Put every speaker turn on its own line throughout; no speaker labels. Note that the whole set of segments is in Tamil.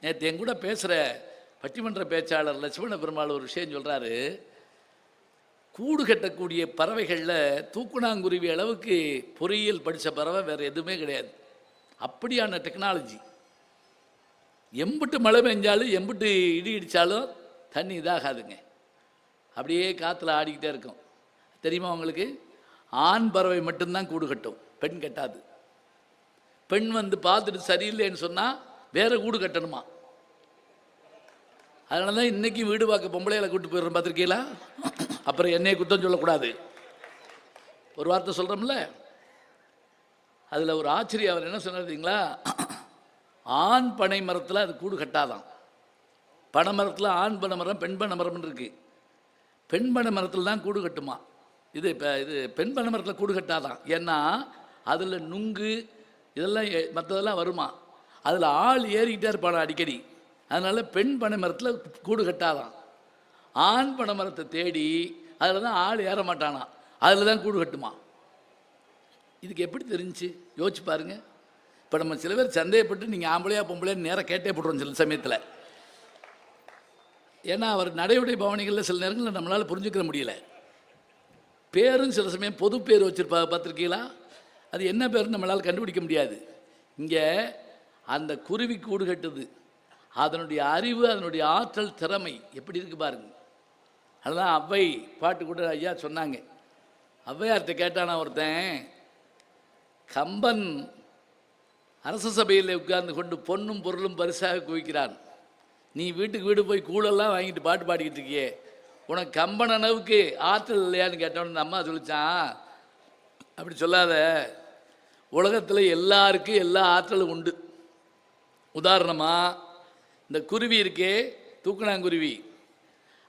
நேற்று என் கூட பேசுகிற பட்டிமன்ற பேச்சாளர் லட்சுமண பெருமாள் ஒரு விஷயம் சொல்கிறாரு கூடு கட்டக்கூடிய பறவைகளில் தூக்குனாங்குருவி அளவுக்கு பொறியியல் படித்த பறவை வேறு எதுவுமே கிடையாது. அப்படியான டெக்னாலஜி எம்பிட்டு மழை பெஞ்சாலும் எம்பிட்டு இடி இடித்தாலும் தண்ணி இதாகாதுங்க. அப்படியே காற்றுல ஆடிக்கிட்டே இருக்கும். தெரியுமா உங்களுக்கு? ஆண் பறவை மட்டும்தான் கூடு கட்டும். பெண் கட்டாது. பெண் வந்து பார்த்துட்டு சரியில்லைன்னு சொன்னால் வேற கூடு கட்டணுமா? அதனால தான் இன்னைக்கு வீடு பார்க்க பொம்பளையில கூட்டு போயிடுறோம் பார்த்துருக்கீங்களா? அப்புறம் என்னைய குத்தம் சொல்லக்கூடாது. ஒரு வார்த்தை சொல்கிறோம்ல அதில் ஒரு ஆச்சரியம் அவர் என்ன சொன்னார் ஆண் பனை மரத்தில் அது கூடு கட்டாதான். பனை மரத்தில் ஆண் பனை மரம் பெண் பனை மரம்னு இருக்கு. பெண் பனை மரத்தில் தான் கூடு கட்டுமா? இது இப்போ இது பெண் பனை மரத்தில் கூடு கட்டாதான். ஏன்னா அதில் நுங்கு இதெல்லாம் மற்றதெல்லாம் வருமா? அதில் ஆள் ஏறிக்கிட்டே இருப்பானா அடிக்கடி. அதனால் பெண் பனை மரத்தில் கூடு கட்டாதான். ஆண் பனை மரத்தை தேடி அதில் தான் ஆள் ஏற மாட்டானா. அதில் தான் கூடு கட்டுமா. இதுக்கு எப்படி தெரிஞ்சுச்சு யோசிச்சு பாருங்க. இப்போ நம்ம சில பேர் சந்தேகப்பட்டு நீங்கள் ஆம்பளையா பொம்பளையா நேராக கேட்டே போட்டுருவோம் சில சமயத்தில். ஏன்னா அவர் நடைமுறை பவனிகளில் சில நேரங்களில் நம்மளால் புரிஞ்சுக்கிற முடியல. பேரும் சில சமயம் பொது பேர் வச்சுருப்பா பார்த்துருக்கீங்களா? அது என்ன பேருன்னு நம்மளால் கண்டுபிடிக்க முடியாது. இங்கே அந்த குருவி கூடு கட்டுது. அதனுடைய அறிவு அதனுடைய ஆற்றல் திறமை எப்படி இருக்கு பாருங்க. அதுதான் அவ்வை பாட்டு கூட ஐயா சொன்னாங்க. ஔவையார்கிட்ட கேட்டானா ஒருத்தன் கம்பன் அரச சபையில் உட்கார்ந்து கொண்டு பொண்ணும் பொருளும் பரிசாக குவிக்கிறான். நீ வீட்டுக்கு வீடு போய் கூழெல்லாம் வாங்கிட்டு பாட்டு பாடிக்கிட்டு இருக்கியே. உனக்கு கம்பன் அளவுக்கு ஆற்றல் இல்லையான்னு கேட்டோன்னு அம்மா சொல்லிச்சான். அப்படி சொல்லாத. உலகத்தில் எல்லாருக்கும் எல்லா ஆற்றலும் உண்டு. உதாரணமாக இந்த குருவி இருக்கே தூக்குனாங்குருவி.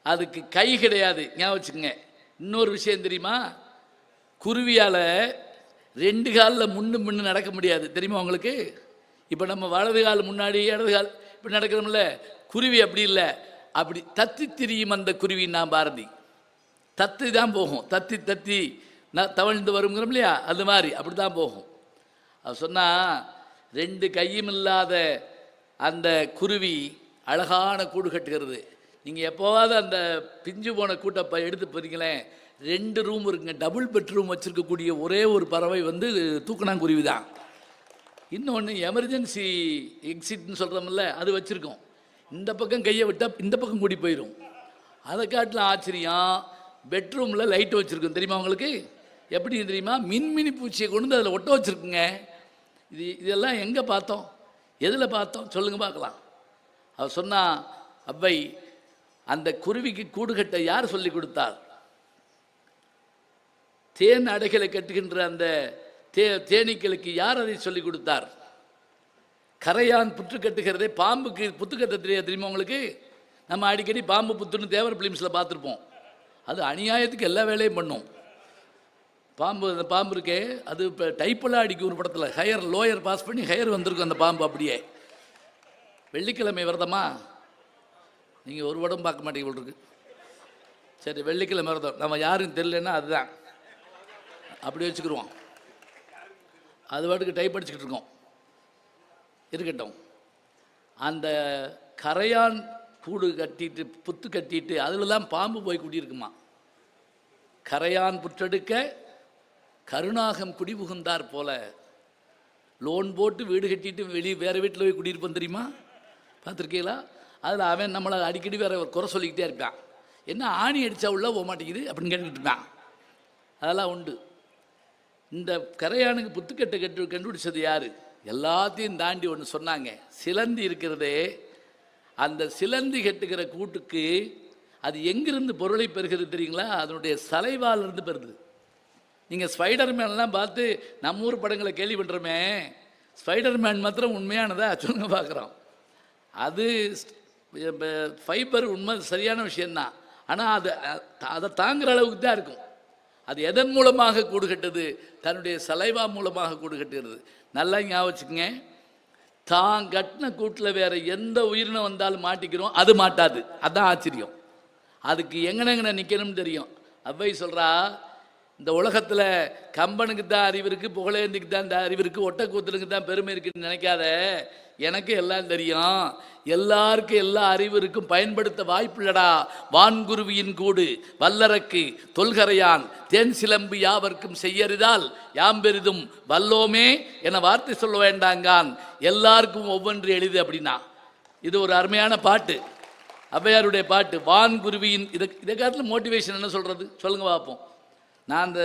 அதுக்கு கை கிடையாது. ஞாபகம் வச்சுக்கோங்க. இன்னொரு விஷயம் தெரியுமா? குருவியால் ரெண்டு காலில் முன்னு முன்னு நடக்க முடியாது. தெரியுமா உங்களுக்கு? இப்போ நம்ம வலது கால் முன்னாடி இடது கால் இப்படி நடக்கிறோம்ல. குருவி அப்படி இல்லை. அப்படி தத்தி திரியும் அந்த குருவி நான் பாரதி. தத்தி தான் போகும். தத்தி தத்தி. நான் தவழ்ந்து வருங்கிறோம் இல்லையா? அது மாதிரி. அப்படி தான் போகும். அது சொன்னால் ரெண்டு கையும் இல்லாத அந்த குருவி அழகான கூடு கட்டுகிறது. நீங்கள் எப்போவாவது அந்த பிஞ்சு போன கூட்டப்ப எடுத்து போறீங்களேன் ரெண்டு ரூம் இருக்குங்க. டபுள் பெட்ரூம் வச்சுருக்கக்கூடிய ஒரே ஒரு பறவை வந்து தூக்கணாங்குருவி தான். இன்னொன்று எமர்ஜென்சி எக்ஸிட்னு சொல்கிறோம்ல அது வச்சுருக்கோம். இந்த பக்கம் கையை விட்டால் இந்த பக்கம் கூடி போயிடும் அதை காட்டில் ஆச்சரியம். பெட்ரூமில் லைட் வச்சுருக்கோம். தெரியுமா உங்களுக்கு? எப்படி தெரியுமா? மின்மினி பூச்சியை கொண்டு வந்து அதில் ஒட்ட வச்சுருக்குங்க. இது இதெல்லாம் எங்கே பார்த்தோம்? எதில் பார்த்தோம்? சொல்லுங்கள் பார்க்கலாம். அவர் சொன்னால் அவ்வை அந்த குருவிக்கு கூடு கட்ட யார் சொல்லி கொடுத்தார்? தேன் அடைகளை கட்டுகின்ற அந்த தே தேனீக்களுக்கு யார் அதை சொல்லிக் கொடுத்தார்? கரையான் புற்று கட்டுகிறதே பாம்புக்கு புத்து கட்ட தெரியாது தெரியுமா உங்களுக்கு? நம்ம அடிக்கடி பாம்பு புத்துன்னு தேவர் ஃபிலிம்ஸில் பார்த்துருப்போம். அது அநியாயத்துக்கு எல்லா வேலையும் பண்ணும். பாம்பு அந்த பாம்பு இருக்கே அது இப்போ டைப்பெல்லாம் அடிக்கும் ஒரு படத்தில். ஹையர் லோயர் பாஸ் பண்ணி ஹையர் வந்திருக்கும் அந்த பாம்பு அப்படியே. வெள்ளிக்கிழமை விரதமா? நீங்கள் ஒரு படம் பார்க்க மாட்டீங்க இருக்கு. சரி வெள்ளிக்கிழமை விரதம். நம்ம யாரும் தெரியலன்னா அதுதான். அப்படி வச்சுக்கிடுவோம் அது பாட்டுக்கு டைப் அடிச்சுக்கிட்டு இருக்கோம். இருக்கட்டும். அந்த கரையான் கூடு கட்டிட்டு புத்து கட்டிட்டு அதில் தான் பாம்பு போய் குடியிருக்குமா? கரையான் புற்றெடுக்க கருணாகம் குடிபுகுந்தார் போல. லோன் போட்டு வீடு கட்டிட்டு வெளியே வேறு வீட்டில் போய் குடியிருப்போம் தெரியுமா? பார்த்துருக்கீங்களா? அதில் அவன் நம்மளை அடிக்கடி வேற குறை சொல்லிக்கிட்டே இருப்பான். என்ன ஆணி அடித்தா உள்ள போக மாட்டேங்குது அப்படின்னு கேட்டுக்கிட்டு இருப்பான். அதெல்லாம் உண்டு. இந்த கரையானுக்கு புத்துக்கட்டை கட்டு கண்டுபிடிச்சது யார்? எல்லாத்தையும் தாண்டி ஒன்று சொன்னாங்க. சிலந்தி இருக்கிறதே அந்த சிலந்தி கட்டுக்கிற கூட்டுக்கு அது எங்கிருந்து பொருளை பெறுகிறது தெரியுங்களா? அதனுடைய சலைவாலிருந்து பெறுது. நீங்கள் ஸ்பைடர் மேன்லாம் பார்த்து நம்ம ஊர் படங்களை கேள்வி பண்ணுறோமே ஸ்பைடர் மேன் மாத்திரம் உண்மையானதா சொல்லுங்க பார்க்குறோம் அது ஃபைபர் உண்மை சரியான விஷயந்தான் ஆனால் அது அதை தாங்குற அளவுக்கு தான் இருக்கும். அது எதன் மூலமாக கூடுகட்டுது? தன்னுடைய சலைவா மூலமாக கூடு கட்டுகிறது நல்லா ஞாபகம் தான் கட்டின கூட்டில் வேற எந்த உயிரினம் வந்தாலும் மாட்டிக்கிறோம் அது மாட்டாது. அதுதான் ஆச்சரியம். அதுக்கு எங்கனெங்கன நிற்கணும்னு தெரியும். அவ்வை சொல்கிறா இந்த உலகத்தில் கம்பனுக்கு தான் அறிவு இருக்குது புகழேந்திக்கு தான் இந்த அறிவு இருக்குது ஒட்டக்கூத்தனுக்கு தான் பெருமை இருக்குன்னு நினைக்காத. எனக்கு எல்லாம் தெரியும். எல்லாருக்கும் எல்லா அறிவிற்கும் பயன்படுத்த வாய்ப்பில்லடா. வான்குருவியின் கூடு வல்லரக்கு தொல்கரையான் தேன் சிலம்பு யாவர்க்கும் செய்யறிதால் யாம் பெரிதும் வல்லோமே என வார்த்தை சொல்ல வேண்டாங்கான். எல்லாருக்கும் ஒவ்வொன்று எளிது அப்படின்னா. இது ஒரு அருமையான பாட்டு. ஔவையாருடைய பாட்டு வான்குருவியின் இதை இதை காலத்தில் மோட்டிவேஷன் என்ன சொல்கிறது சொல்லுங்க பார்ப்போம். நான் அந்த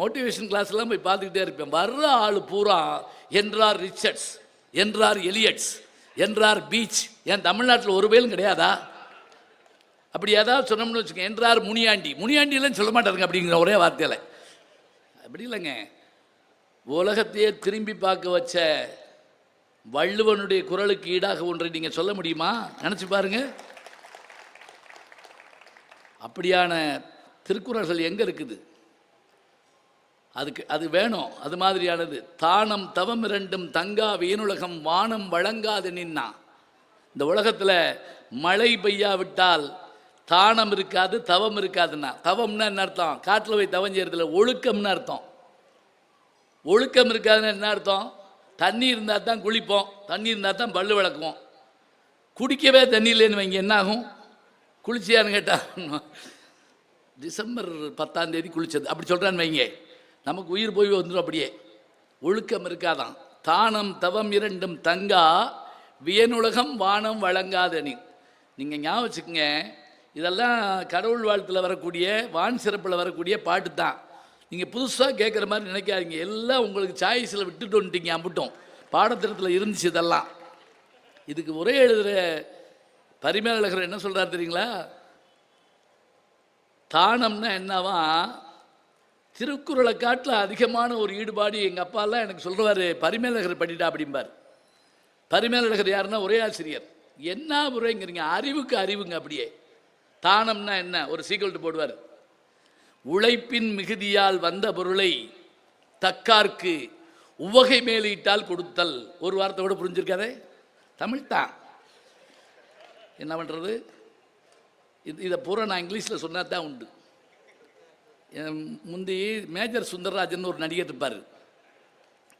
மோட்டிவேஷன் கிளாஸ்லாம் போய் பார்த்துக்கிட்டே இருப்பேன். வர்ற ஆள் பூரா என்றார் ரிச்சர்ட்ஸ் என்றார் எலியட்ஸ் என்றார் பீச். ஏன் தமிழ்நாட்டில் ஒரு பேரும் கிடையாதா? அப்படி ஏதாவது சொன்னோம்னு வச்சுக்கோங்க. என்றார் முனியாண்டி. முனியாண்டிலாம் சொல்ல மாட்டாருங்க அப்படிங்கிற ஒரே வார்த்தையில். அப்படி இல்லைங்க. உலகத்தையே திரும்பி பார்க்க வச்ச வள்ளுவனுடைய குரலுக்கு ஈடாக ஒன்றை நீங்கள் சொல்ல முடியுமா? நினச்சி பாருங்க. அப்படியான திருக்குறள்கள் எங்கே இருக்குது? அதுக்கு அது வேணும். அது மாதிரியானது. தானம் தவம் இரண்டும் தங்கா வீணுலகம் வானம் வழங்காது நின்னா. இந்த உலகத்தில் மழை பெய்யாவிட்டால் தானம் இருக்காது தவம் இருக்காதுன்னா. தவம்னா என்ன அர்த்தம்? காட்டில் போய் தவம் செய்யறதுல ஒழுக்கம்னு அர்த்தம். ஒழுக்கம் இருக்காதுன்னா என்ன அர்த்தம்? தண்ணி இருந்தால் தான் குளிப்போம். தண்ணி இருந்தால் தான் பல்லு விளக்குவோம். குடிக்கவே தண்ணி இல்லைன்னு வைங்க என்ன ஆகும்? குளிச்சியான்னு கேட்டால் டிசம்பர் பத்தாம் தேதி குளிச்சது. அப்படி சொல்கிறான்னு வைங்க. நமக்கு உயிர் போய் வந்துடும் அப்படியே. ஒழுக்கம் இருக்காதான். தானம் தவம் இரண்டும் தங்கா வியனுலகம் வானம் வழங்காதனி. நீங்கள் ஞாபகம் வச்சுக்கோங்க இதெல்லாம் கடவுள் வாழ்த்தில் வரக்கூடிய வான் சிறப்பில் வரக்கூடிய பாட்டு தான். நீங்கள் புதுசாக கேட்குற மாதிரி நினைக்காதீங்க. எல்லாம் உங்களுக்கு சாய்ஸில் விட்டுட்டு வந்துட்டீங்க அம்பிட்டோம். பாடத்திட்டத்தில் இருந்துச்சு இதெல்லாம். இதுக்கு உரை எழுதுகிற பரிமேலழகர் என்ன சொல்கிறார் தெரியுங்களா? தானம்னா என்னவா? திருக்குறளை காட்டில் அதிகமான ஒரு ஈடுபாடு எங்கள் அப்பாலாம் எனக்கு சொல்லுவார் பரிமேலகர் படிடா அப்படிம்பார். பரிமேலகர் யாருன்னா ஒரே ஆசிரியர். என்ன உரைங்கிறீங்க அறிவுக்கு அறிவுங்க அப்படியே. தானம்னா என்ன? ஒரு சீக்கிரட்டு போடுவார். உழைப்பின் மிகுதியால் வந்த பொருளை தக்கார்க்கு உவகை மேலிட்டால் கொடுத்தல். ஒரு வார்த்தை கூட புரிஞ்சிருக்காதே? தமிழ் தான் என்ன பண்ணுறது இது இதை பூரா நான் இங்கிலீஷில் சொன்னால் தான் உண்டு. முந்தி மேஜர் சுந்தரராஜன் ஒரு நடிகர் இருப்பார்.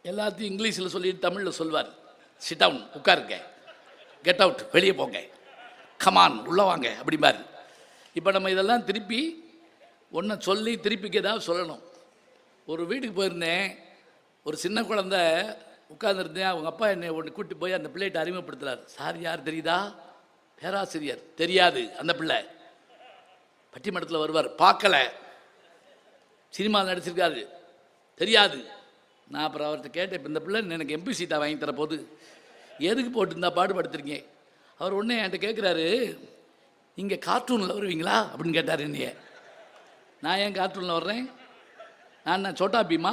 எல்லாத்தையும் இங்கிலீஷில் சொல்லி தமிழில் சொல்வார். சிட் டவுன் உட்காருங்க. கெட் அவுட் வெளியே போங்க. கமான் உள்ள வாங்க அப்படிம்பார். இப்போ நம்ம இதெல்லாம் திருப்பி ஒன்றை சொல்லி திருப்பிக்கு ஏதாவது சொல்லணும். ஒரு வீட்டுக்கு போயிருந்தேன். ஒரு சின்ன குழந்த உட்காந்துருந்தேன் அவங்க அப்பா என்னை ஒன்று கூட்டி போய் அந்த பிள்ளைகிட்ட அறிமுகப்படுத்துறார். சார் யார் தெரியுதா? பேராசிரியர். தெரியாது அந்த பிள்ளை. பட்டிமன்றத்தில் வருவார். பார்க்கல. சினிமாவில் நடிச்சிருக்காரு. தெரியாது. நான் அப்புறம் அவர்கிட்ட கேட்டேன் இப்போ இந்த பிள்ளை எனக்கு எம்பி சீட்டா வாங்கி தர போது எதுக்கு போட்டுருந்தா பாடுபடுத்துறீங்க அவர் உடனே என்கிட்ட கேட்குறாரு இங்கே கார்ட்டூனில் வருவீங்களா? அப்படின்னு கேட்டார் என்னைய. நான் ஏன் கார்ட்டூனில் வர்றேன்? நான் என்ன சோட்டா பீமா?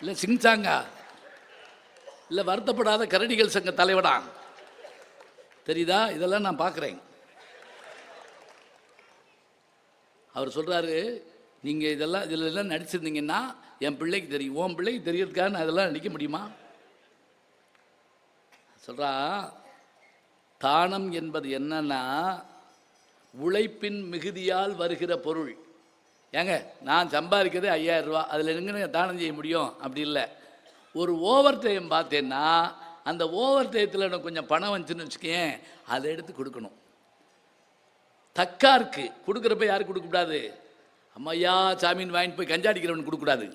இல்லை சிங்சாங்கா இல்லை வருத்தப்படாத கரடிகள் சங்க தலைவடா தெரியுதா? இதெல்லாம் நான் பார்க்குறேன் அவர் சொல்கிறாரு நீங்கள் இதெல்லாம் இதில் எல்லாம் நடிச்சிருந்தீங்கன்னா என் பிள்ளைக்கு தெரியும். உன் பிள்ளைக்கு தெரியறதுக்காக நான் இதெல்லாம் நடிக்க முடியுமா? சொல்கிறா தானம் என்பது என்னன்னா உழைப்பின் மிகுதியால் வருகிற பொருள். ஏங்க நான் சம்பாதிக்கிறது ஐயாயிரம் ரூபா அதில் எங்கே தானம் செய்ய முடியும்? அப்படி இல்லை. ஒரு ஓவர் டைம் பார்த்தேன்னா அந்த ஓவர் டயத்தில் எனக்கு கொஞ்சம் பணம் வந்துச்சுன்னு வச்சுக்கேன் அதை எடுத்து கொடுக்கணும். தக்காருக்கு கொடுக்குறப்ப யாருக்கு கொடுக்கக்கூடாது அம்மையா சாமீன் வாங்கிட்டு போய் கஞ்சா அடிக்கிறவனுக்கு கொடுக்கக்கூடாது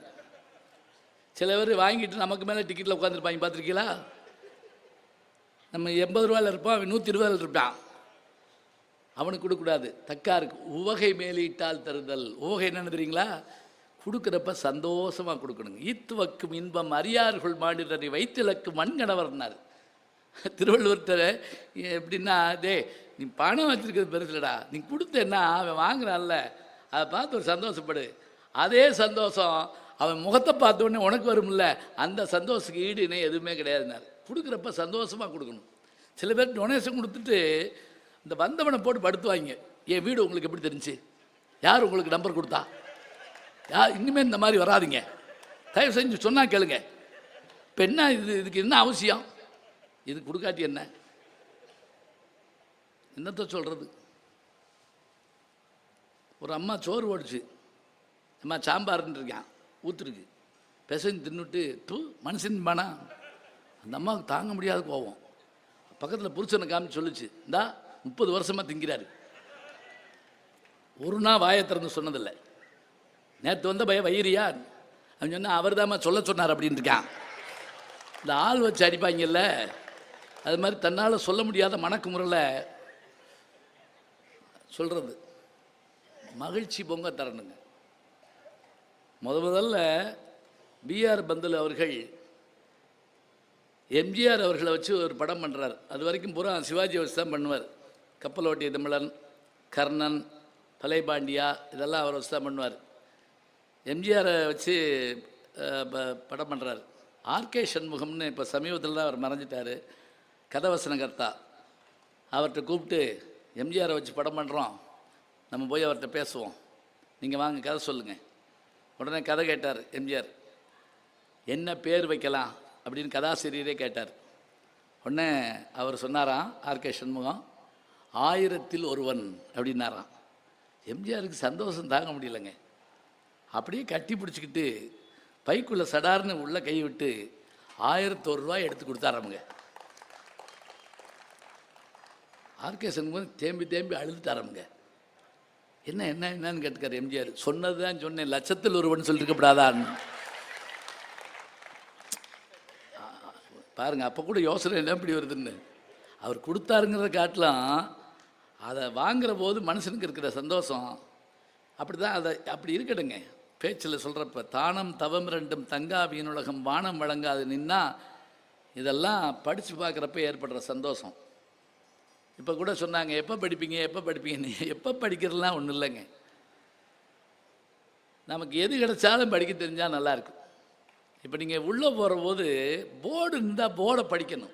சில பேர் வாங்கிட்டு நமக்கு மேலே டிக்கெட்டில் உட்காந்துருப்பாங்க பார்த்துருக்கீங்களா? நம்ம எண்பது ரூபாயில் இருப்போம் அவன் நூற்றி இருபதில் இருப்பான். அவனுக்கு கொடுக்கக்கூடாது தக்காருக்கு உவகை மேலிட்டால் தருதல். உவகை என்னென்னு தெரியுங்களா? கொடுக்குறப்ப சந்தோஷமாக கொடுக்கணுங்க. ஈத்துவக்கும் இன்பம் அறியார்கள் மாநிலரை வைத்திலக்கு மண்கணவர்னார் திருவள்ளுவர்கிட்ட எப்படின்னா டே நீ பணம் வச்சுருக்கிறது பெருசுலடா. நீ கொடுத்தேன்னா அவன் வாங்குறான்ல. அதை பார்த்து ஒரு சந்தோஷப்படு. அதே சந்தோஷம் அவன் முகத்தை பார்த்த உடனே உனக்கு வரும்ல. அந்த சந்தோஷத்துக்கு ஈடு இணை எதுவுமே கிடையாதுனார். கொடுக்குறப்ப சந்தோஷமாக கொடுக்கணும். சில பேர் டொனேஷன் கொடுத்துட்டு இந்த வந்தவனை போட்டு படுத்துவாங்க. என் வீடு உங்களுக்கு எப்படி தெரிஞ்சு? யார் உங்களுக்கு நம்பர் கொடுத்தா? யார் இனிமேல் இந்த மாதிரி வராதீங்க. தயவு செஞ்சு சொன்னால் கேளுங்க. இப்போ என்ன இது இதுக்கு என்ன அவசியம்? இது கொடுக்காட்டி என்ன? என்னத்த சொல்கிறது ஒரு அம்மா சோறு ஓடிச்சு அம்மா சாம்பார்ன்னு இருக்கான். ஊத்துருக்கு. பெசஞ்சு தின்னுட்டு தூ மனுஷன் பானா. அந்த அம்மாவுக்கு தாங்க முடியாத கோவம் பக்கத்தில் புருஷனை காமிச்சு சொல்லுச்சு. இந்தா முப்பது வருஷமாக திங்கிறாரு. ஒரு நாள் வாயை திறந்து சொன்னதில்லை. நேற்று வந்த பய வயிறியா? அப்படின்னு சொன்னால் அவர் சொல்ல சொன்னார் அப்படின்னு இருக்கான். இந்த ஆள் வச்சு அடிப்பாங்கல்ல அது மாதிரி தன்னால் சொல்ல முடியாத மணக்குமுறையில் சொல்கிறது மகிழ்ச்சி பொங்க தரணுங்க. முத முதல்ல பிஆர் பந்துல் அவர்கள் எம்ஜிஆர் அவர்களை வச்சு ஒரு படம் பண்ணுறார் அது வரைக்கும் பூரா சிவாஜி வச்சு தான் பண்ணுவார். கப்பலோட்டிய தமிழன் கர்ணன் பலைபாண்டியா இதெல்லாம் அவர் வச்சு தான் பண்ணுவார். எம்ஜிஆரை வச்சு ப- படம் பண்ணுறாரு ஆர்கே சண்முகம்னு இப்போ சமீபத்தில் தான் அவர் மறைஞ்சிட்டார். கதவசனகர்த்தா. அவர்கிட்ட கூப்பிட்டு எம்ஜிஆரை வச்சு படம் பண்ணுறோம் நம்ம போய் அவர்கிட்ட பேசுவோம். நீங்கள் வாங்க கதை சொல்லுங்கள் உடனே கதை கேட்டார் எம்ஜிஆர். என்ன பேர் வைக்கலாம் அப்படின்னு கதாசிரியரே கேட்டார். உடனே அவர் சொன்னாராம் ஆர்கே சண்முகம் ஆயிரத்தில் ஒருவன் அப்படின்னாராம். எம்ஜிஆருக்கு சந்தோஷம் தாங்க முடியலங்க. அப்படியே கட்டி பிடிச்சிக்கிட்டு பைக்குள்ளே சடார்னு உள்ளே கை விட்டு ஆயிரத்தொரு ரூபாய் எடுத்து கொடுத்தாராமுங்க. ஆர்கே சண்முகம் தேம்பி தேம்பி அழுதுட்டாராமுங்க என்ன என்ன என்னன்னு கேட்டுக்கார் எம்ஜிஆர். சொன்னது தான் சொன்னேன். லட்சத்தில் ஒருவன் சொல்லியிருக்கப்படாதான்னு பாருங்கள் அப்போ கூட யோசனை என்ன இப்படி வருதுன்னு. அவர் கொடுத்தாருங்கிறத காட்டலாம். அதை வாங்குகிற போது மனுஷனுக்கு இருக்கிற சந்தோஷம். அப்படி தான் அதை அப்படி இருக்கட்டுங்க. பேச்சில் சொல்கிறப்ப தானம் தவம் ரெண்டும் தங்கா வீணுலகம் வானம் வழங்காது நின்னா இதெல்லாம் படித்து பார்க்குறப்ப ஏற்படுற சந்தோஷம். இப்போ கூட சொன்னாங்க எப்போ படிப்பீங்க எப்போ படிப்பீங்கன்னு? எப்போ படிக்கிறதுலாம் ஒன்றும் இல்லைங்க. நமக்கு எது கிடைச்சாலும் படிக்க தெரிஞ்சால் நல்லாயிருக்கும் இப்போ நீங்கள் உள்ளே போகிற போது போர்டு இருந்தால் போர்டை படிக்கணும்.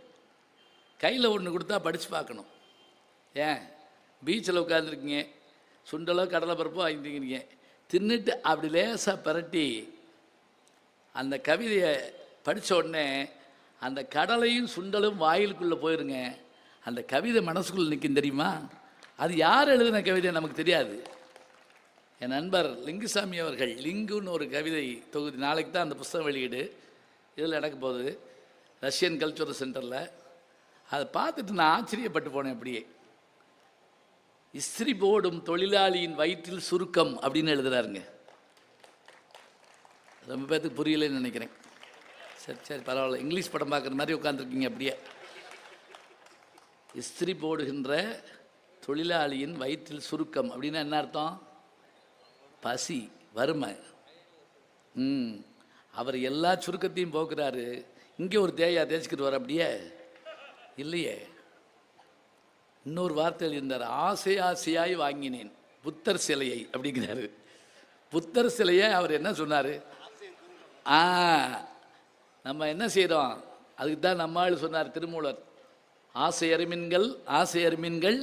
கையில் ஒன்று கொடுத்தா படித்து பார்க்கணும். ஏன்? பீச்சில் உட்காந்துருக்கீங்க சுண்டலோ கடலை பருப்போ வாங்கிட்டீங்க தின்னுட்டு அப்படி லேசாக பிரட்டி அந்த கவிதையை படிச்ச உடனே அந்த கடலையும் சுண்டலும் வாயிலுக்குள்ளே போயிருங்க. அந்த கவிதை மனசுக்குள்ளே நிற்கும் தெரியுமா? அது யார் எழுதின கவிதை நமக்கு தெரியாது. என் நண்பர் லிங்குசாமி அவர்கள் லிங்குன்னு ஒரு கவிதை தொகுதி நாளைக்கு தான் அந்த புஸ்தகம் வெளியீடு. இதில் நடக்க போகுது. ரஷ்யன் கல்ச்சுரல் சென்டரில். அதை பார்த்துட்டு நான் ஆச்சரியப்பட்டு போனேன் அப்படியே. இஸ்திரி போடும் தொழிலாளியின் வயிற்றில் சுருக்கம் அப்படின்னு எழுதுகிறாருங்க ரொம்ப பேத்துக்கு புரியலைன்னு நினைக்கிறேன். சரி சரி பரவாயில்ல. இங்கிலீஷ் படம் பார்க்குற மாதிரி உட்காந்துருக்கீங்க அப்படியே. இஸ்திரி போடுகின்ற தொழிலாளியின் வயிற்றில் சுருக்கம் அப்படின்னா என்ன அர்த்தம்? பசி வறுமை. ம். அவர் எல்லா சுருக்கத்தையும் போக்குறாரு. இங்கே ஒரு தேயா தேய்ச்சிக்கிட்டு வர அப்படியே? இல்லையே. இன்னொரு வார்த்தை எழுதியிருந்தார். ஆசை ஆசையாய் வாங்கினேன். புத்தர் சிலையை அப்படிங்கிறாரு. புத்தர் சிலையை அவர் என்ன சொன்னார்? ஆ. நம்ம என்ன செய்கிறோம் அதுக்கு தான் நம்ம ஆள் சொன்னார் திருமூலர். ஆசை அருமின்கள் ஆசை அருமின்கள்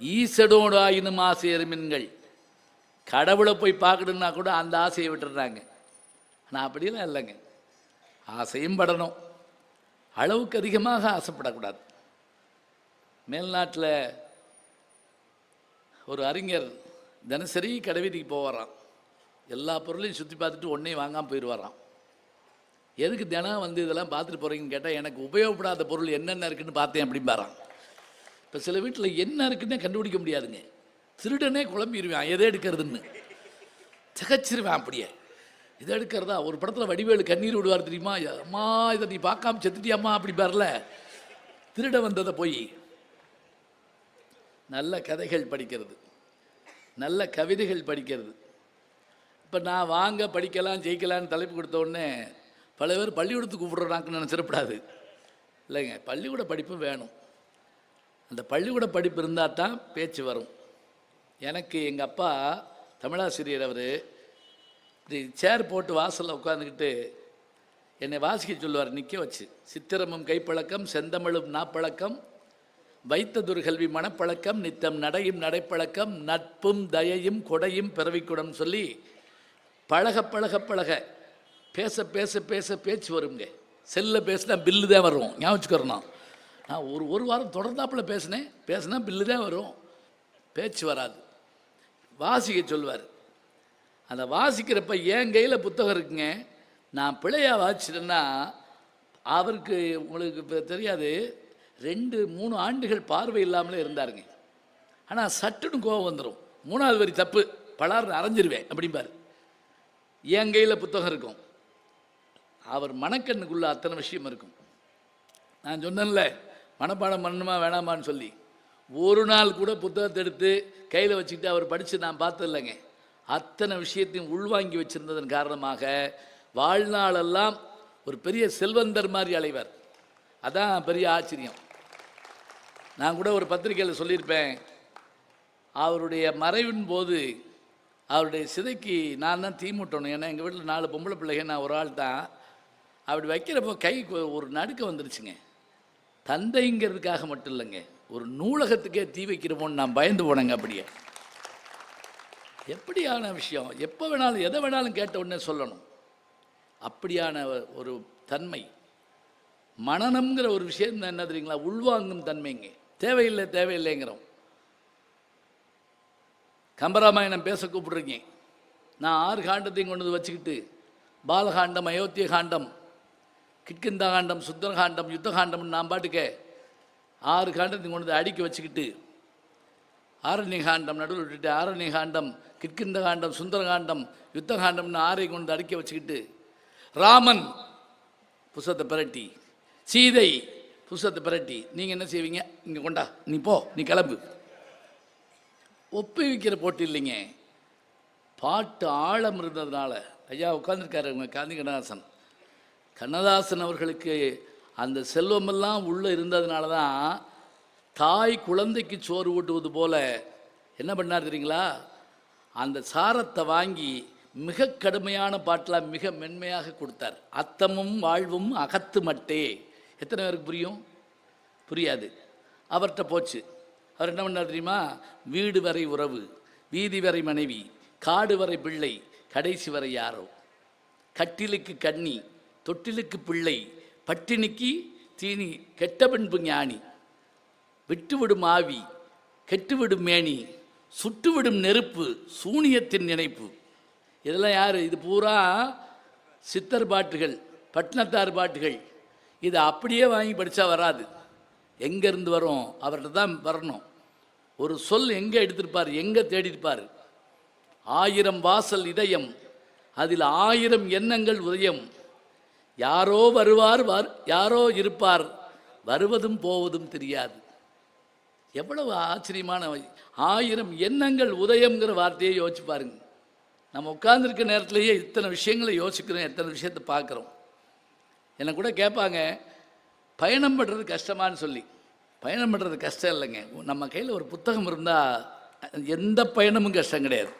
ஈசடோடு ஆயினும் ஆசை அருமின்கள் கடவுளை போய் பார்க்கணுன்னா கூட அந்த ஆசையை விட்டுடுறாங்க. ஆனால் அப்படிலாம் இல்லைங்க. ஆசையும் படணும். அளவுக்கு அதிகமாக ஆசைப்படக்கூடாது. மேல்நாட்டில் ஒரு அறிஞர் தினசரி கடைவீதிக்கு போவாராம். எல்லா பொருளையும் சுற்றி பார்த்துட்டு ஒன்றையும் வாங்காமல் போயிடுவாராம். எதுக்கு தினம் வந்து இதெல்லாம் பார்த்துட்டு போகிறீங்கன்னு கேட்டால் எனக்கு உபயோகப்படாத பொருள் என்னென்ன இருக்குன்னு பார்த்தேன் அப்படிம்பாரான் இப்போ சில வீட்டில் என்ன இருக்குன்னே கண்டுபிடிக்க முடியாதுங்க. திருடனே குழம்பிடுவான் எதை எடுக்கிறதுன்னு. திகச்சிருவேன் அப்படியே. இதை எடுக்கிறதா ஒரு படத்தில் வடிவேலு கண்ணீர் விடுவார் தெரியுமா? அம்மா இதை நீ பார்க்காம செத்துட்டியாம்மா அப்படி பாருல திருட வந்ததை போய் நல்ல கதைகள் படிக்கிறது. நல்ல கவிதைகள் படிக்கிறது. இப்போ நான் வாங்க படிக்கலாம் ஜெயிக்கலான்னு தலைப்பு கொடுத்த உடனே பல பேர் பள்ளிக்கூடத்துக்கு கூப்பிடுறாங்கன்னு நினச்சிடப்படாது. இல்லைங்க பள்ளிக்கூட படிப்பு வேணும். அந்த பள்ளிக்கூட படிப்பு இருந்தால் தான் பேச்சு வரும். எனக்கு எங்கள் அப்பா தமிழாசிரியர் அவர். இப்படி சேர் போட்டு வாசலில் உட்காந்துக்கிட்டு என்னை வாசிக்க சொல்லுவார் நிற்க வச்சு. சித்திரமும் கைப்பழக்கம் செந்தமிழும் நாப்பழக்கம் வைத்த கல்வி மனப்பழக்கம் நித்தம் நடையும் நடைப்பழக்கம் நட்பும் தயையும் கொடையும் பிறவிக்குடம் சொல்லி பழக பழக பழக பேச பேச பேச பேச்சு வருங்க செல்ல பேசினா பில்லு தான் வரும். ஞாபகம் வச்சுக்கிறணும் நான். ஒரு ஒரு வாரம் தொடர்ந்தாப்பில் பேசினேன். பேசினா பில்லு தான் வரும். பேச்சு வராது. வாசிக்க சொல்வார். அந்த வாசிக்கிறப்ப என் கையில் புத்தகம் இருக்குங்க. நான் பிழையாக வாசிச்சிட்டேன்னா அவருக்கு உங்களுக்கு இப்போ தெரியாது. ரெண்டு மூணு ஆண்டுகள் பார்வை இல்லாமலே இருந்தாருங்க. ஆனால் சட்டுன்னு கோவம் வந்துடும் மூணாவது வரி தப்பு. பலார்னு அரைஞ்சிருவேன். அப்படிம்பார். என் கையில் புத்தகம் இருக்கும். அவர் மனக்கண்ணுக்குள்ளே அத்தனை விஷயம் இருக்கும். நான் சொன்னேன்ல மனப்பாடம் பண்ணணுமா வேணாமான்னு சொல்லி. ஒரு நாள் கூட புத்தகத்தை எடுத்து கையில் வச்சுக்கிட்டு அவர் படித்து நான் பார்த்ததில்லைங்க. அத்தனை விஷயத்தையும் உள்வாங்கி வச்சுருந்ததன் காரணமாக வாழ்நாளெல்லாம் ஒரு பெரிய செல்வந்தர் மாதிரி அலைவர். அதான் பெரிய ஆச்சரியம். நான் கூட ஒரு பத்திரிக்கையில் சொல்லியிருப்பேன் அவருடைய மறைவின் போது அவருடைய சிதைக்கு நான் தான் தீ மூட்டணும். ஏன்னா எங்கள் வீட்டில் நாலு பொம்பளை பிள்ளைங்க நான் ஒரு ஆள் தான் அப்படி வைக்கிறப்போ கைக்கு ஒரு நடுக்க வந்துருச்சுங்க. தந்தைங்கிறதுக்காக மட்டும் இல்லைங்க. ஒரு நூலகத்துக்கே தீ வைக்கிறோமோன்னு நான் பயந்து போனேங்க அப்படியே. எப்படியான விஷயம்? எப்போ வேணாலும் எதை வேணாலும் கேட்ட உடனே சொல்லணும். அப்படியான ஒரு தன்மை. மனநம்ங்கிற ஒரு விஷயம் என்ன தெரியுங்களா? உள்வாங்கும் தன்மைங்க. தேவையில்லை தேவையில்லைங்கிறோம். கம்பராமாயணம் பேச கூப்பிட்ருக்கேன் நான் ஆறு காண்டத்தையும் கொண்டு வந்து வச்சுக்கிட்டு பாலகாண்டம் அயோத்திய காண்டம் கிட்கிந்தா காண்டம் சுந்தர காண்டம் யுத்த காண்டம்னு நான் பாட்டுக்க ஆறு காண்டத்தையும் கொண்டு வந்து அடுக்கி வச்சுக்கிட்டு ஆரண்ய காண்டம் நடுவில் விட்டுட்டு ஆரண்ய காண்டம் கிட்கிந்த காண்டம் சுந்தர காண்டம் யுத்த காண்டம்னு ஆறை கொண்டு அடுக்கி வச்சுக்கிட்டு ராமன் புஸ்தத்தை பிரட்டி சீதை புஸ்தத்தை பிரட்டி நீங்கள் என்ன செய்வீங்க? இங்கே கொண்டா நீ போ நீ கிளம்பு. ஒப்புவிக்கிற போட்டி இல்லைங்க. பாட்டு ஆழம் இருந்ததுனால ஐயா உட்காந்துருக்காரு உங்கள் காந்தி கண்ணதாசன் கண்ணதாசன் அவர்களுக்கு அந்த செல்வமெல்லாம் உள்ளே இருந்ததுனால தான் தாய் குழந்தைக்கு சோறு ஊட்டுவது போல என்ன பண்ணார் தெரியுங்களா? அந்த சாரத்தை வாங்கி மிக கடுமையான பாட்டெலாம் மிக மென்மையாக கொடுத்தார். அத்தமும் வாழ்வும் அகத்து மட்டே. எத்தனை பேருக்கு புரியும்? புரியாது. அவர்கிட்ட போச்சு. அவர் என்ன பண்ணார் தெரியுமா? வீடு வரை உறவு வீதி வரை மனைவி காடு வரை பிள்ளை கடைசி வரை யாரோ. கட்டிலுக்கு கண்ணி தொட்டிலுக்கு பிள்ளை பட்டினிக்கு தீனி கெட்ட பண்பு ஞானி. விட்டுவிடும் ஆவி கெட்டுவிடும் மேனி சுட்டுவிடும் நெருப்பு சூனியத்தின் நினைப்பு. இதெல்லாம் யார்? இது பூரா சித்தர் பாட்டுகள் பட்டினத்தார் பாட்டுகள். இது அப்படியே வாங்கி படித்தா வராது. எங்கேருந்து வரும்? அவர்கிட்ட தான் வரணும். ஒரு சொல் எங்கே எடுத்திருப்பார்? எங்கே தேடியிருப்பார்? ஆயிரம் வாசல் இதயம் அதில் ஆயிரம் எண்ணங்கள் உதயம். யாரோ வருவார் வர் யாரோ இருப்பார். வருவதும் போவதும் தெரியாது. எவ்வளவு ஆச்சரியமான ஆயிரம் எண்ணங்கள் உதயம்ங்கிற வார்த்தையை யோசிச்சு பாருங்க. நம்ம உட்கார்ந்துருக்க நேரத்திலேயே இத்தனை விஷயங்களை யோசிக்கிறோம் எத்தனை விஷயத்தை பார்க்குறோம். என்னை கூட கேட்பாங்க பயணம் பண்ணுறது கஷ்டமான்னு சொல்லி. பயணம் பண்ணுறது கஷ்டம் இல்லைங்க. நம்ம கையில் ஒரு புத்தகம் இருந்தால் எந்த பயணமும் கஷ்டம் கிடையாது.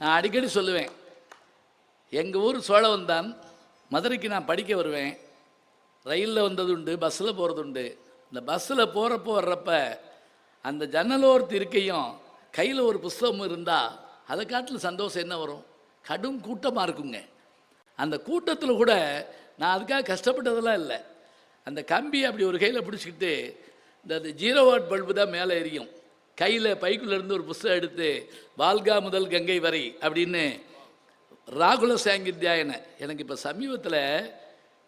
நான் அடிக்கடி சொல்லுவேன் எங்கள் ஊர் சோழவன் தான் மதுரைக்கு நான் படிக்க வருவேன். ரயிலில் வந்தது உண்டு பஸ்ஸில் போகிறது உண்டு இந்த பஸ்ஸில் போகிறப்போ வர்றப்ப அந்த ஜன்னலோரத்து இருக்கையும் கையில் ஒரு புஸ்தகம் இருந்தால் அதை காட்டில் சந்தோஷம் என்ன வரும்? கடும் கூட்டமாக இருக்குங்க. அந்த கூட்டத்தில் கூட நான் அதுக்காக கஷ்டப்பட்டதெல்லாம் இல்லை. அந்த கம்பி அப்படி ஒரு கையில் பிடிச்சிக்கிட்டு இந்த அந்த ஜீரோ வாட் பல்பு தான் மேலே எரியும். கையில் பைக்குள்ளேருந்து ஒரு புஸ்தகம் எடுத்து வால்கா முதல் கங்கை வரை அப்படின்னு ராகுல சாங்கித்யாயன எனக்கு இப்போ சமீபத்தில்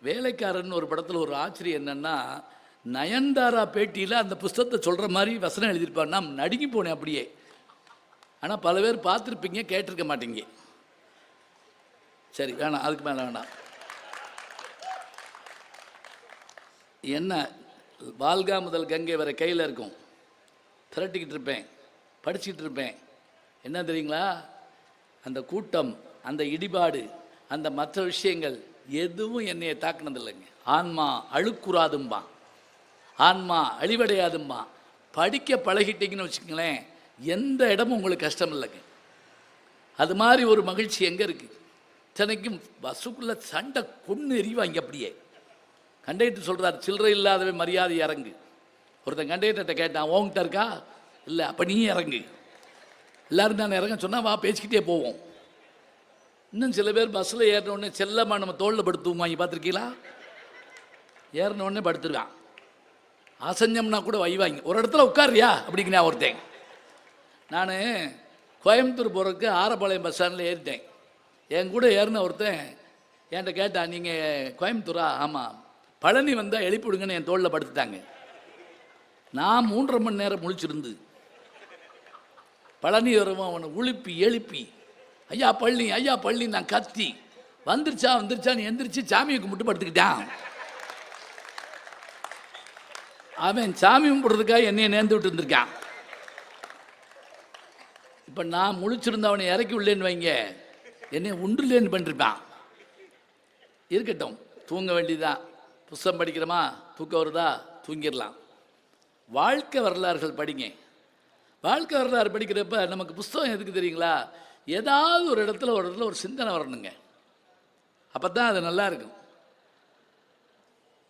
வேலைக்காரன் ஒரு படத்தில் ஒரு ஆச்சரியம் என்னென்னா நயன்தாரா பேட்டியில் அந்த புஸ்தகத்தை சொல்கிற மாதிரி வசனம் எழுதியிருப்பார். நான் நடுங்கி போனேன் அப்படியே. ஆனால் பல பேர் பார்த்துருப்பீங்க கேட்டிருக்க மாட்டீங்க. சரி வேணாம் அதுக்கு மேலே வேணாம். என்ன? வால்கா முதல் கங்கை வரை கையில் இருக்கும். திரட்டிக்கிட்டு இருப்பேன் படிச்சுக்கிட்டு இருப்பேன். என்ன தெரியுங்களா? அந்த கூட்டம் அந்த இடிபாடு அந்த மற்ற விஷயங்கள் எதுவும் என்னையை தாக்குனதில்லைங்க. ஆன்மா அழுக்குறாதும்பா. ஆன்மா அழிவடையாதும்பா. படிக்க பழகிட்டீங்கன்னு வச்சுக்கங்களேன் எந்த இடமும் உங்களுக்கு கஷ்டம் இல்லைங்க அது மாதிரி ஒரு மகிழ்ச்சி எங்கே இருக்குது இத்தனைக்கும் பஸ்ஸுக்குள்ளே சண்டை கொன்று எறிவாங்க அப்படியே. கண்டக்டர் சொல்கிறார் சில்லறை இல்லாதவே மரியாதை இறங்கு. ஒருத்தன் கண்டக்டர்கிட்ட கேட்டான் ஓங்கிட்ட இருக்கா? இல்லை அப்போ நீ இறங்கு. எல்லோரும் நான் இறங்க சொன்னால் வா பேசிக்கிட்டே போவோம். இன்னும் சில பேர் பஸ்ஸில் ஏறின உடனே செல்லம்மா நம்ம தோளில் படுத்துவோம் பார்த்துருக்கீங்களா? ஏறின உடனே படுத்துருவான் அசஞ்சம்னா கூட வைவாங்க. ஒரு இடத்துல உட்காரியா அப்படிங்கிறா ஒருத்தன். நான் கோயம்புத்தூர் போகிறதுக்கு ஆரப்பாளையம் பஸ் ஸ்டாண்டில் ஏறிட்டேன். என் கூட ஏறின ஒருத்தன் என்கிட்ட கேட்டான் நீங்கள் கோயம்புத்தூரா? ஆமாம் பழனி வந்தால் எழுப்பிவிடுங்கன்னு என் தோளில் படுத்துட்டாங்க. நான் மூன்றரை மணி நேரம் முழிச்சிருந்து பழனி வரவன் அவனை உழுப்பி எழுப்பி ஐயா பள்ளி ஐயா பள்ளி நான் கத்தி. வந்துருச்சா வந்துருச்சா நீ எந்திரிச்சு சாமியை கும்பிட்டு படுத்துக்கிட்டான். அவன் சாமி கும்பிட்றதுக்காக என்னைய நேர்ந்து விட்டு இருந்திருக்கான் இப்போ நான் முழிச்சிருந்த அவனை இறக்கி உள்ளேன்னு வைங்க. என்னை உண்டுலேன்னு பண்ணிருப்பான். இருக்கட்டும் தூங்க வேண்டியதுதான். புஸ்தகம் படிக்கிறோமா? தூக்கம் வருதா? தூங்கிடலாம். வாழ்க்கை வரலாறுகள் படிங்க. வாழ்க்கை வரலாறு படிக்கிறப்ப நமக்கு புஸ்தகம் எதுக்கு தெரியுங்களா? ஏதாவது ஒரு இடத்துல ஒரு இடத்துல ஒரு சிந்தனை வரணுங்க. அப்போ தான் அது நல்லா இருக்கும்.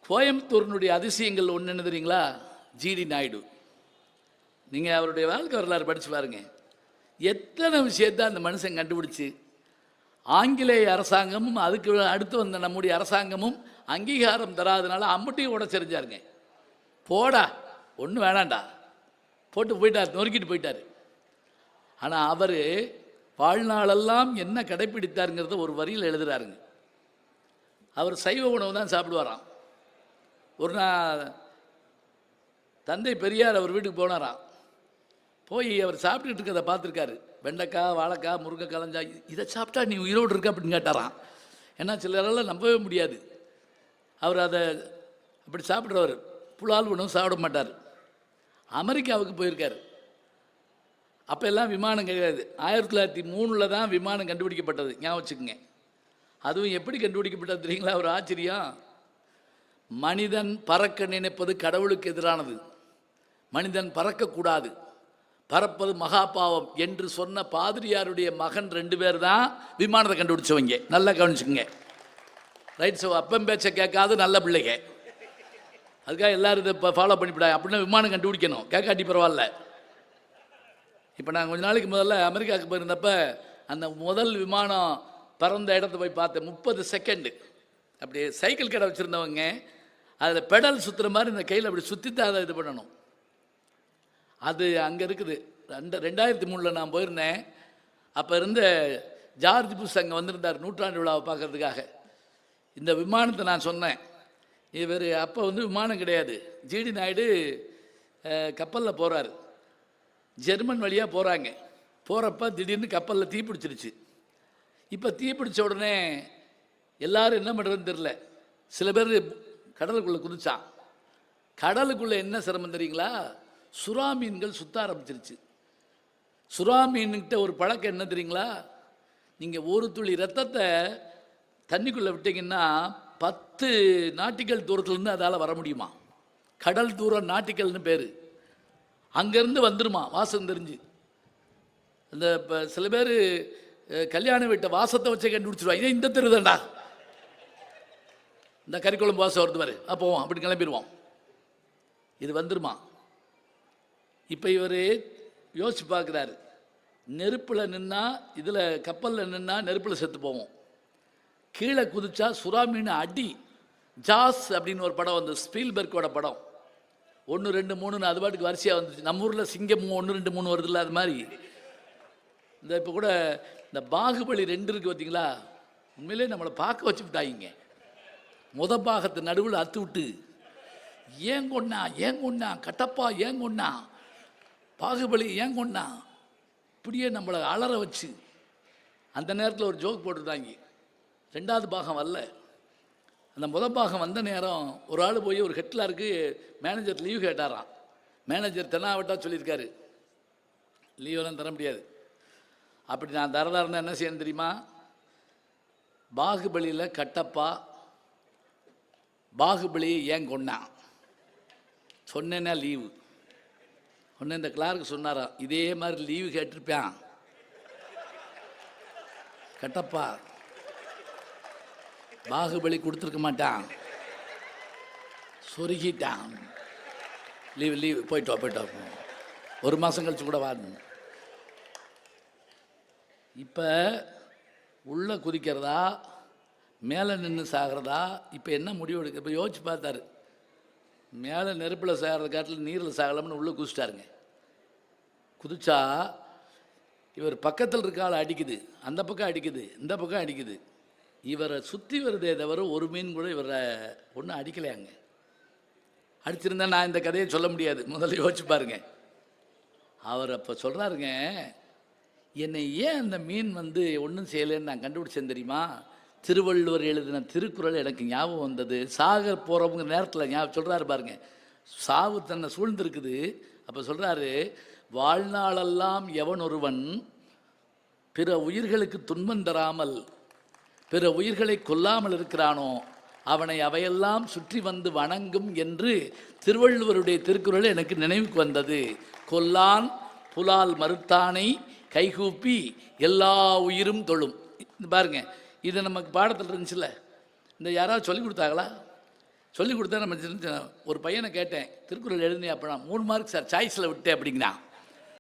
கோயம்புத்தூரினுடைய அதிசயங்கள் ஒன்று என்ன தெரியுங்களா? G D Naidu. நீங்கள் அவருடைய வாழ்க்கை வரலாறு படித்து பாருங்க. எத்தனை விஷயத்தை அந்த மனுஷன் கண்டுபிடிச்சு? ஆங்கிலேய அரசாங்கமும் அதுக்கு அடுத்து வந்த நம்முடைய அரசாங்கமும் அங்கீகாரம் தராதனால அம்பட்டையும் உடச்செறிஞ்சாருங்க போடா ஒன்றும் வேணாண்டா போட்டு போயிட்டார் நொறுக்கிட்டு போயிட்டார். ஆனால் அவர் வாழ்நாளெல்லாம் என்ன கடைப்பிடித்தாருங்கிறத ஒரு வரியில் எழுதுறாருங்க. அவர் சைவ உணவு தான் சாப்பிடுவாராம். ஒரு நாள் தந்தை பெரியார் அவர் வீட்டுக்கு போனாராம். போய் அவர் சாப்பிட்டுட்டு இருக்கிறத பார்த்துருக்காரு. வெண்டைக்காய் வாழைக்காய் முருங்கை கலஞ்சா இதை சாப்பிட்டா நீ உயிரோடு இருக்க அப்படின்னு கேட்டாராம். ஏன்னா சிலரெல்லாம் நம்பவே முடியாது. அவர் அதை அப்படி சாப்பிட்றவர். புலால் உணவு சாப்பிட மாட்டார். அமெரிக்காவுக்கு போயிருக்காரு. அப்போ எல்லாம் விமானம் கிடையாது. ஆயிரத்தி தொள்ளாயிரத்தி மூணில் தான் விமானம் கண்டுபிடிக்கப்பட்டது. ஞாபகம் வச்சுக்கோங்க. அதுவும் எப்படி கண்டுபிடிக்கப்பட்டது தெரியுங்களா? ஒரு ஆச்சரியம். மனிதன் பறக்க நினைப்பது கடவுளுக்கு எதிரானது. மனிதன் பறக்கக்கூடாது. பறப்பது மகா பாவம் என்று சொன்ன பாதிரியாருடைய மகன் ரெண்டு பேர் தான் விமானத்தை கண்டுபிடிச்சவங்க. நல்லா கவனிச்சுக்கோங்க. ரைட் ஸோ அப்பம் பேச்சை கேட்காது நல்ல பிள்ளைங்க. அதுக்காக எல்லாரும் இதை இப்போ ஃபாலோ பண்ணிவிடாங்க அப்படின்னா விமானம் கண்டுபிடிக்கணும். கேட்காட்டி பரவாயில்ல. இப்போ நான் கொஞ்ச நாளைக்கு முதல்ல அமெரிக்காவுக்கு போயிருந்தப்ப அந்த முதல் விமானம் பறந்த இடத்த போய் பார்த்தேன் முப்பது செகண்டு அப்படி சைக்கிள் கடை வச்சுருந்தவங்க அதில் பெடல் சுற்றுற மாதிரி இந்த கையில் அப்படி சுற்றித்தான் அதை இது பண்ணணும். அது அங்கே இருக்குது. ரெண்டு ரெண்டாயிரத்தி மூணில் நான் போயிருந்தேன். அப்போ இருந்த ஜார்ஜ் புஷ் அங்கே வந்திருந்தார் நூற்றாண்டு விழாவை பார்க்கறதுக்காக. இந்த விமானத்தை நான் சொன்னேன். இவர் அப்போ வந்து விமானம் கிடையாது. ஜிடி நாயுடு கப்பலில் போகிறாரு ஜெர்மன் வழியாக போகிறாங்க போகிறப்ப திடீர்னு கப்பலில் தீ பிடிச்சிருச்சு. இப்போ தீ பிடிச்ச உடனே எல்லாரும் என்ன பண்ணுறதுன்னு தெரில சில பேர் கடலுக்குள்ளே குதிச்சான். கடலுக்குள்ளே என்ன சிரமம் தெரியுங்களா? சுறா மீன்கள் சுத்த ஆரம்பிச்சிருச்சு. சுறா மீன்கிட்ட ஒரு பழக்கம் என்ன தெரியுங்களா? நீங்கள் ஒரு துளி ரத்தத்தை தண்ணிக்குள்ளே விட்டீங்கன்னா பத்து நாட்டிக்கல் தூரத்துலேருந்து அதால் வர முடியுமா? கடல் தூரம் நாட்டிக்கல்னு பேர். அங்கேருந்து வந்துருமா? வாசம் தெரிஞ்சு. இந்த இப்போ சில பேர் கல்யாண வீட்டை வாசத்தை வச்சே கண்டுபிடிச்சிருவா இதே இந்த தெருதாண்டா இந்த கறிக்குழம்பு வாசம் வருது பாரு. ஆ போவோம். அப்படி கிளம்பிடுவோம். இது வந்துருமா? இப்போ இவர் யோசிச்சு பார்க்குறாரு நெருப்பில் நின்னா இதில் கப்பலில் நின்னா நெருப்பில் செத்து போவோம். கீழே குதிச்சா சுறா மீன் அடி. ஜாஸ் அப்படின்னு ஒரு படம் வந்து ஸ்பீல்பர்க்கோட படம். ஒன்று ரெண்டு மூணுன்னு அது பாட்டுக்கு வரிசையாக வந்துச்சு நம்ம ஊரில் சிங்கம் ஒன்று ரெண்டு மூணு வருதுல்ல அது மாதிரி. இந்த இப்போ கூட இந்த பாகுபலி ரெண்டு இருக்குது பார்த்தீங்களா உண்மையிலே நம்மளை பார்க்க வச்சு விட்டாங்க. முத பாகத்து நடுவில் அத்து விட்டு ஏன் கொண்டா ஏன் கொண்டா கட்டப்பா ஏன் கொண்டா பாகுபலி ஏன் கொண்டா இப்படியே நம்மளை அலற வச்சு அந்த நேரத்தில் ஒரு ஜோக் போட்டுருந்தாங்க. ரெண்டாவது பாகம் வரல. அந்த முத பாகம் வந்த நேரம் ஒரு ஆள் போய் ஒரு ஹெட்லருக்கு மேனேஜர் லீவ் கேட்டாராம். மேனேஜர் தென்னாவட்டா சொல்லியிருக்காரு. லீவெல்லாம் தர முடியாது. அப்படி நான் தரதா இருந்தால் என்ன செய்யணும் தெரியுமா? பாகுபலியில் கட்டப்பா பாகுபலி ஏன் கொண்டான் சொன்னேன்னா லீவு. ஒன்று இந்த கிளார்க்கு சொன்னாராம் இதே மாதிரி லீவு கேட்டிருப்பான். கட்டப்பா பாகுபலி கொடுத்துருக்க மாட்டான். சொருகிட்டான். லீவ் லீவு போயிட்டோம் போயிட்டோம் ஒரு மாதம் கழிச்சு கூட வாங்க இப்போ உள்ளே குதிக்கிறதா மேலே நின்று சாகிறதா இப்போ என்ன முடிவு எடுக்க இப்போ யோசிச்சு பார்த்தாரு. மேலே நெருப்பில் சாகிறத காட்டில் நீரில் சாகலாம்னு உள்ளே குதிச்சிட்டாருங்க. குதிச்சா இவர் பக்கத்தில் இருக்க ஆள் அடிக்குது. அந்த பக்கம் அடிக்குது இந்த பக்கம் அடிக்குது. இவரை சுற்றி வருதே தவிர ஒரு மீன் கூட இவரை ஒன்றும் அடிக்கலையாங்க. அடிச்சிருந்தா நான் இந்த கதையை சொல்ல முடியாது. முதல்ல யோசிச்சு பாருங்க. அவர் அப்போ சொல்கிறாருங்க என்னை ஏன் அந்த மீன் வந்து ஒன்றும் செய்யலைன்னு நான் கண்டுபிடிச்சேன் தெரியுமா? திருவள்ளுவர் எழுதின திருக்குறள் எனக்கு ஞாபகம் வந்தது. சாக போகிறவங்க நேரத்தில் ஞாபகம் சொல்கிறாரு பாருங்க. சாவு தன்னை சூழ்ந்திருக்குது. அப்போ சொல்கிறாரு வாழ்நாளெல்லாம் எவன் ஒருவன் பிற உயிர்களுக்கு துன்பம் தராமல் பிற உயிர்களை கொல்லாமல் இருக்கிறானோ அவனை அவையெல்லாம் சுற்றி வந்து வணங்கும் என்று திருவள்ளுவருடைய திருக்குறள் எனக்கு நினைவுக்கு வந்தது. கொல்லான் புலால் மறுத்தானை கைகூப்பி எல்லா உயிரும் தொழும். பாருங்க இது நமக்கு பாடத்தில் இருந்துச்சுல்ல? இந்த யாராவது சொல்லி கொடுத்தாங்களா? சொல்லிக் கொடுத்தா நம்ம ஒரு பையனை கேட்டேன் திருக்குறள் எழுதினே அப்படின்னா மூணு மார்க் சார் சாய்ஸில் விட்டேன் அப்படிங்கிறான்.